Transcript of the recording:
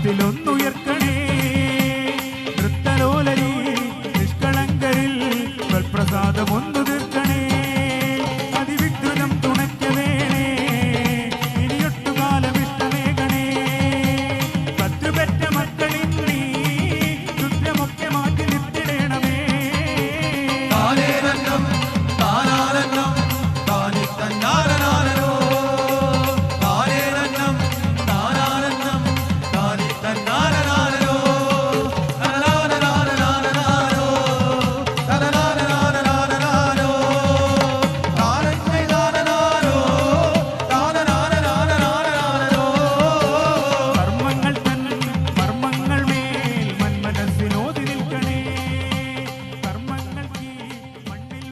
നാദത്തിലൊന്നുയർക്കണേ നൃത്തലോലരി നിഷ്കളങ്കരിൽ പ്രസാദമൊന്നു